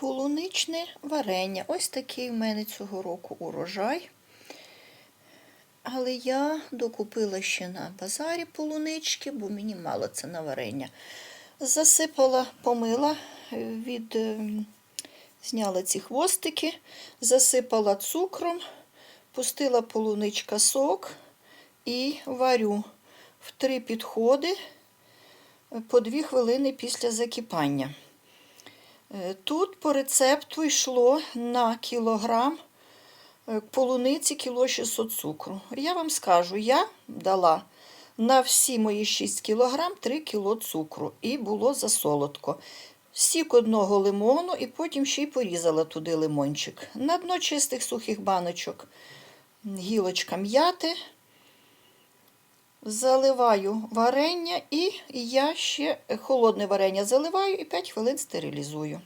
полуничне варення. Ось такий в мене цього року урожай. Але я докупила ще на базарі полунички, бо мені мало це на варення. Засипала, помила, від, е, зняла ці хвостики, засипала цукром, пустила полуничка сок і варю в три підходи е, по дві хвилини після закипання. Е, Тут по рецепту йшло на кілограм е, полуниці кіло 600 цукру. Я вам скажу, я дала на всі мої 6 кілограм 3 кіло цукру і було засолодко. Сік одного лимону і потім ще й порізала туди лимончик. На дно чистих сухих баночок гілочка м'яти. Заливаю варення і я ще холодне варення заливаю і 5 хвилин стерилізую.